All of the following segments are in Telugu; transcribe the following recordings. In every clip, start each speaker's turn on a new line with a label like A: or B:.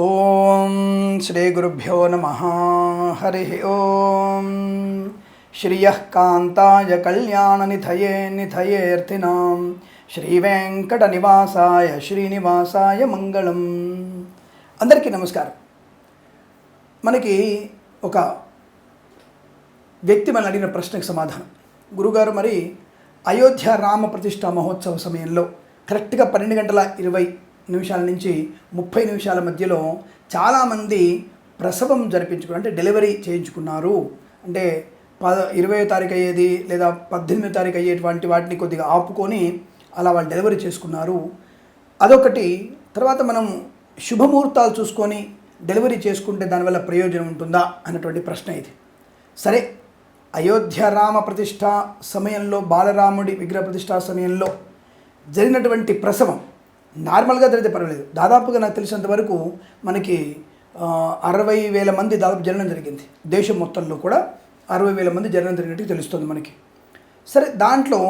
A: ఓం శ్రీ గురుభ్యో నమ. హరి ఓం. శ్రియ కాంతాయ కళ్యాణ నిధయే నిధయేర్థినాం శ్రీ వెంకట నివాసాయ శ్రీనివాసాయ మంగళం. అందరికీ నమస్కారం. మనకి ఒక వ్యక్తి మన అడిగిన ప్రశ్నకు సమాధానం. గురుగారు మరి అయోధ్య రామ ప్రతిష్ట మహోత్సవ సమయంలో కరెక్ట్గా పన్నెండు గంటల ఇరవై నిమిషాల నుంచి ముప్పై నిమిషాల మధ్యలో చాలామంది ప్రసవం జరిపించుకున్నారు. అంటే డెలివరీ చేయించుకున్నారు. అంటే పద ఇరవై తారీఖు అయ్యేది లేదా పద్దెనిమిదో తారీఖు అయ్యేటువంటి వాటిని కొద్దిగా ఆపుకొని అలా వాళ్ళు డెలివరీ చేసుకున్నారు. అదొకటి. తర్వాత మనం శుభముహూర్తాలు చూసుకొని డెలివరీ చేసుకుంటే దానివల్ల ప్రయోజనం ఉంటుందా అన్నటువంటి ప్రశ్న ఇది. సరే అయోధ్య రామ ప్రతిష్ట సమయంలో బాలరాముడి విగ్రహ ప్రతిష్ట సమయంలో జరిగినటువంటి ప్రసవం నార్మల్గా జరిగితే పర్వాలేదు. దాదాపుగా నాకు తెలిసినంత వరకు మనకి అరవై వేల మంది దాదాపు జననం జరిగింది. దేశం మొత్తంలో కూడా అరవై వేల మంది జననం జరిగినట్టు తెలుస్తుంది మనకి. సరే దాంట్లో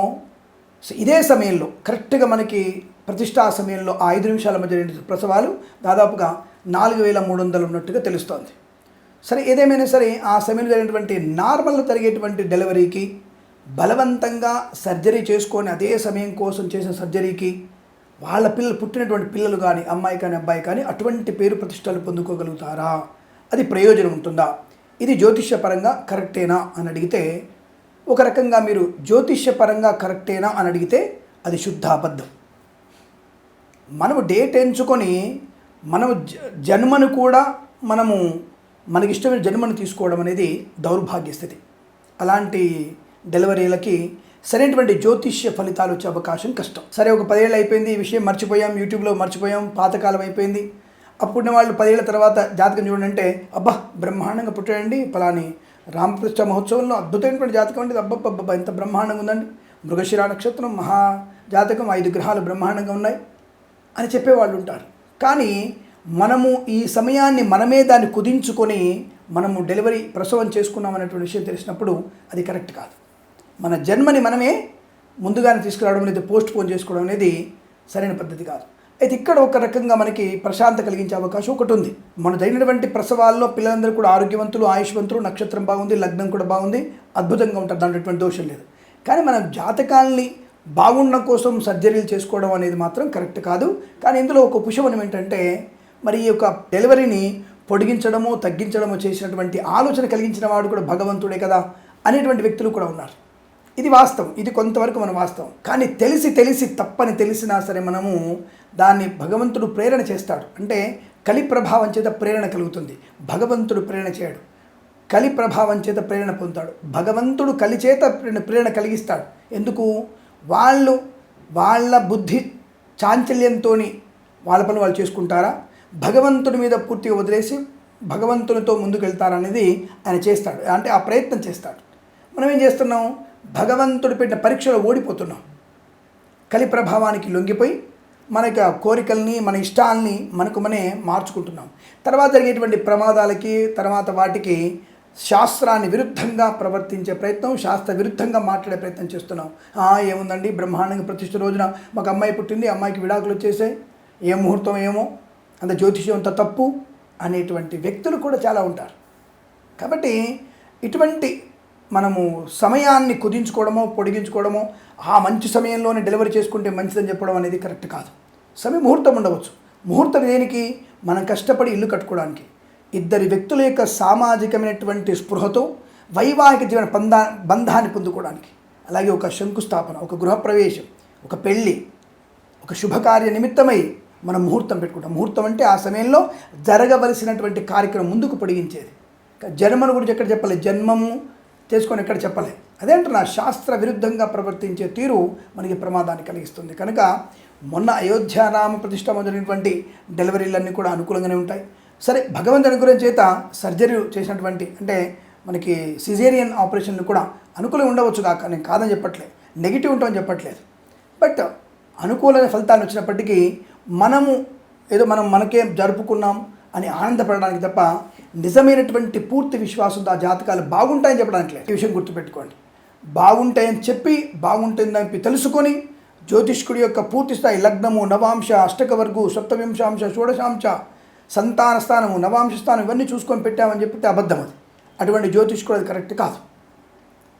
A: ఇదే సమయంలో కరెక్ట్గా మనకి ప్రతిష్టా సమయంలో ఆ ఐదు నిమిషాల మధ్య జరిగిన ప్రసవాలు దాదాపుగా నాలుగు వేల మూడు వందలు ఉన్నట్టుగా తెలుస్తోంది. సరే ఏదేమైనా సరే ఆ సమయంలో జరిగినటువంటి నార్మల్గా జరిగేటువంటి డెలివరీకి బలవంతంగా సర్జరీ చేసుకొని అదే సమయం కోసం చేసిన సర్జరీకి వాళ్ళ పిల్లలు పుట్టినటువంటి పిల్లలు కానీ అమ్మాయి కానీ అబ్బాయి కానీ అటువంటి పేరు ప్రతిష్టలు పొందుకోగలుగుతారా? అది ప్రయోజనం ఉంటుందా? ఇది జ్యోతిష్యపరంగా కరెక్టేనా అని అడిగితే ఒక రకంగా మీరు జ్యోతిష్యపరంగా కరెక్టేనా అని అడిగితే అది శుద్ధ అబద్ధం. మనము డేట్ ఎంచుకొని మనము జన్మను కూడా మనము మనకి ఇష్టమైన జన్మను తీసుకోవడం అనేది దౌర్భాగ్య స్థితి అలాంటి డెలివరీలకి సరైనటువంటి జ్యోతిష్య ఫలితాలు వచ్చే అవకాశం కష్టం. సరే ఒక పదేళ్ళు అయిపోయింది ఈ విషయం మర్చిపోయాం యూట్యూబ్లో మర్చిపోయాం పాతకాలం అయిపోయింది. అప్పుడున్న వాళ్ళు పదేళ్ళ తర్వాత జాతకం చూడండి అంటే అబ్బా బ్రహ్మాండంగా పుట్టాడండి పలాని రామకృష్ణ మహోత్సవంలో అద్భుతమైనటువంటి జాతకం అంటే అబ్బబ్బబ్బా ఎంత బ్రహ్మాండంగా ఉందండి. మృగశిర నక్షత్రం మహా జాతకం ఐదు గ్రహాలు బ్రహ్మాండంగా ఉన్నాయి అని చెప్పేవాళ్ళు ఉంటారు. కానీ మనము ఈ సమయాన్ని మనమే దాన్ని కుదించుకొని మనము డెలివరీ ప్రసవం చేసుకున్నాం అనేటువంటి విషయం తెలిసినప్పుడు అది కరెక్ట్ కాదు. మన జన్మని మనమే ముందుగానే తీసుకురావడం అనేది పోస్ట్ పోన్ చేసుకోవడం అనేది సరైన పద్ధతి కాదు. అయితే ఇక్కడ ఒక రకంగా మనకి ప్రశాంత కలిగించే అవకాశం ఒకటి ఉంది. మన జరిగినటువంటి ప్రసవాల్లో పిల్లలందరూ కూడా ఆరోగ్యవంతులు ఆయుష్వంతులు నక్షత్రం బాగుంది లగ్నం కూడా బాగుంది అద్భుతంగా ఉంటారు. దాంట్లో ఎటువంటి దోషం లేదు. కానీ మనం జాతకాల్ని బాగుండడం కోసం సర్జరీలు చేసుకోవడం అనేది మాత్రం కరెక్ట్ కాదు. కానీ ఇందులో ఒక పుషమనం ఏంటంటే మరి ఈ యొక్క డెలివరీని పొడిగించడము తగ్గించడము చేసినటువంటి ఆలోచన కలిగించిన వాడు కూడా భగవంతుడే కదా అనేటువంటి వ్యక్తులు కూడా ఉన్నారు. ఇది వాస్తవం. ఇది కొంతవరకు మన వాస్తవం. కానీ తెలిసి తెలిసి తప్పని తెలిసినా సరే మనము దాన్ని భగవంతుడు ప్రేరణ చేస్తాడు. అంటే కలి ప్రభావం చేత ప్రేరణ కలుగుతుంది. భగవంతుడు ప్రేరణ చేయడు. కలి ప్రభావం చేత ప్రేరణ పొందుతాడు. భగవంతుడు కలి చేత ప్రేరణ ప్రేరణ కలిగిస్తాడు. ఎందుకు? వాళ్ళు వాళ్ళ బుద్ధి చాంచల్యంతో వాళ్ళ పని వాళ్ళు చేసుకుంటారా? భగవంతుడి మీద పూర్తిగా వదిలేసి భగవంతునితో ముందుకు వెళ్తారనేది ఆయన చేస్తాడు. అంటే ఆ ప్రయత్నం చేస్తాడు. మనం ఏం చేస్తున్నాం? భగవంతుడు పెట్టిన పరీక్షలో ఓడిపోతున్నాం. కలి ప్రభావానికి లొంగిపోయి మన యొక్క కోరికల్ని మన ఇష్టాలని మనకు మనే మార్చుకుంటున్నాం. తర్వాత జరిగేటువంటి ప్రమాదాలకి తర్వాత వాటికి శాస్త్రాన్ని విరుద్ధంగా ప్రవర్తించే ప్రయత్నం శాస్త్ర విరుద్ధంగా మాట్లాడే ప్రయత్నం చేస్తున్నాం. "ఆ, ఏముందండి? బ్రహ్మాండంగా ప్రతిష్ట రోజున మాకు అమ్మాయి పుట్టింది అమ్మాయికి విడాకులు వచ్చేసాయి. ఏ ముహూర్తం ఏమో? అంత జ్యోతిష్యం అంత తప్పు అనేటువంటి వ్యక్తులు కూడా చాలా ఉంటారు. కాబట్టి ఇటువంటి మనము సమయాన్ని కుదించుకోవడమో పొడిగించుకోవడమో ఆ మంచి సమయంలోనే డెలివరీ చేసుకుంటే మంచిదని చెప్పడం అనేది కరెక్ట్ కాదు. సమయ ముహూర్తం ఉండవచ్చు. ముహూర్తం దేనికి మనం కష్టపడి ఇల్లు కట్టుకోవడానికి ఇద్దరి వ్యక్తుల యొక్క సామాజికమైనటువంటి స్పృహతో వైవాహిక జీవన బంధా బంధాన్ని పొందుకోవడానికి అలాగే ఒక శంకుస్థాపన ఒక గృహప్రవేశం ఒక పెళ్ళి ఒక శుభకార్య నిమిత్తమై మనం ముహూర్తం పెట్టుకుంటాం. ముహూర్తం అంటే ఆ సమయంలో జరగవలసినటువంటి కార్యక్రమం ముందుకు పొడిగించేది. జన్మను గురించి ఎక్కడ చెప్పలేదు జన్మము చేసుకొని ఎక్కడ చెప్పలేదు అదేంటన్నా శాస్త్ర విరుద్ధంగా ప్రవర్తించే తీరు మనకి ప్రమాదాన్ని కలిగిస్తుంది. కనుక మొన్న అయోధ్య రామ ప్రతిష్ట మొదలైనటువంటి డెలివరీలన్నీ కూడా అనుకూలంగానే ఉంటాయి. సరే భగవంతుని గురించి చేత సర్జరీ చేసినటువంటి అంటే మనకి సిజేరియన్ ఆపరేషన్లు కూడా అనుకూలంగా ఉండవచ్చు కాక నేను కాదని చెప్పట్లేదు నెగిటివ్ ఉంటామని చెప్పట్లేదు. బట్ అనుకూలమైన ఫలితాలు వచ్చినప్పటికీ మనము ఏదో మనం మనకే జరుపుకున్నాం అని ఆనందపడడానికి తప్ప నిజమైనటువంటి పూర్తి విశ్వాసంతో ఆ జాతకాలు బాగుంటాయని చెప్పడానికి లేదు. ఈ విషయం గుర్తుపెట్టుకోండి. బాగుంటాయని చెప్పి బాగుంటుందని తెలుసుకొని జ్యోతిష్కుడి యొక్క పూర్తి స్థాయి లగ్నము నవాంశ అష్టక వర్గు సప్తవింశాంశ షోడశాంశ సంతాన స్థానము నవాంశ స్థానం ఇవన్నీ చూసుకొని పెట్టామని చెప్పితే అబద్ధం అది. అటువంటి జ్యోతిష్కుడు అది కరెక్ట్ కాదు.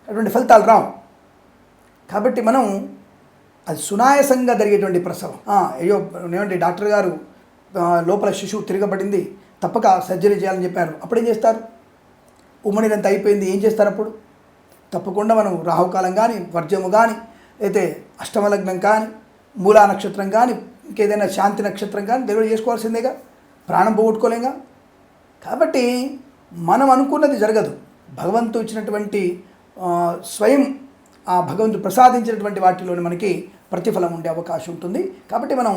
A: అటువంటి ఫలితాలు రావు. కాబట్టి మనం అది సునాయసంగా జరిగేటువంటి ప్రసవం. అయ్యో ఏమంటే డాక్టర్ గారు లోపల శిశువు తిరగబడింది. తప్పక సర్జరీ చేయాలని చెప్పారు. అప్పుడు ఏం చేస్తారు ఉమ్మడినంత అయిపోయింది. ఏం చేస్తారు అప్పుడు? తప్పకుండా మనం రాహుకాలం కానీ వర్జము కానీ అయితే అష్టమలగ్నం కానీ మూలా నక్షత్రం కానీ ఇంకేదైనా శాంతి నక్షత్రం కానీ డెలివరీ చేసుకోవాల్సిందేగా? ప్రాణం పోగొట్టుకోలేగా? కాబట్టి మనం అనుకున్నది జరగదు. భగవంతు ఇచ్చినటువంటి స్వయం ఆ భగవంతుడు ప్రసాదించినటువంటి వాటిలోని మనకి ప్రతిఫలం ఉండే అవకాశం ఉంటుంది. కాబట్టి మనం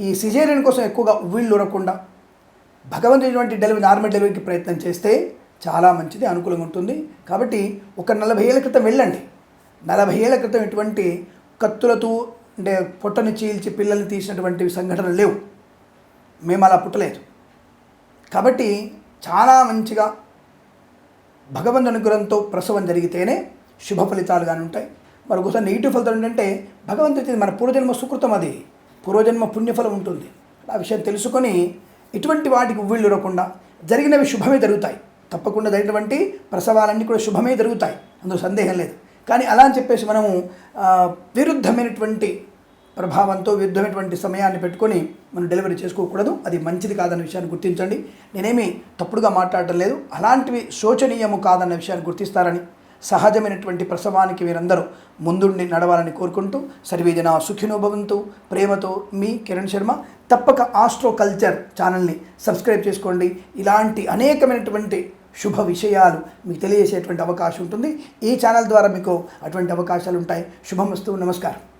A: ఈ సిజేరియన్ కోసం ఎక్కువగా ఉవ్విళ్ళు ఉరకుండా భగవంతుడి డెలివరీ నార్మల్ డెలివరీకి ప్రయత్నం చేస్తే చాలా మంచిది అనుకూలంగా ఉంటుంది. కాబట్టి ఒక నలభై ఏళ్ళ క్రితం వెళ్ళండి. నలభై ఏళ్ళ క్రితం ఇటువంటి కత్తులతో అంటే పొట్టని చీల్చి పిల్లల్ని తీసినటువంటి సంఘటనలు లేవు. మేము అలా పుట్టలేదు. కాబట్టి చాలా మంచిగా భగవంతు అనుగ్రహంతో ప్రసవం జరిగితేనే శుభ ఫలితాలు కానీ ఉంటాయి. మరొకసారి నెగిటివ్ ఫలితాలు ఏంటంటే భగవంతుడి మన పూర్వజన్మ సుకృతం అది. పూర్వజన్మ పుణ్యఫలం ఉంటుంది. ఆ విషయం తెలుసుకొని ఇటువంటి వాటికి ఉవ్విళ్ళు ఇవ్వకుండా జరిగినవి శుభమే జరుగుతాయి. తప్పకుండా జరిగినటువంటి ప్రసవాలన్నీ కూడా శుభమే జరుగుతాయి. అందులో సందేహం లేదు. కానీ అలా అని చెప్పేసి మనము విరుద్ధమైనటువంటి ప్రభావంతో విరుద్ధమైనటువంటి సమయాన్ని పెట్టుకొని మనం డెలివరీ చేసుకోకూడదు. అది మంచిది కాదన్న విషయాన్ని గుర్తించండి. నేనేమి తప్పుడుగా మాట్లాడటం లేదు. అలాంటివి శోచనీయము కాదన్న విషయాన్ని గుర్తిస్తారని సహజమైనటువంటి ప్రసవానికి మీరందరూ ముందుండి నడవాలని కోరుకుంటూ సర్వేజన సుఖినోభవంతు ప్రేమతో మీ కిరణ్ శర్మ. తప్పక ఆస్ట్రో కల్చర్ ఛానల్ని సబ్స్క్రైబ్ చేసుకోండి. ఇలాంటి అనేకమైనటువంటి శుభ విషయాలు మీకు తెలియజేసేటువంటి అవకాశం ఉంటుంది. ఈ ఛానల్ ద్వారా మీకు అటువంటి అవకాశాలు ఉంటాయి శుభమస్తు. నమస్కారం.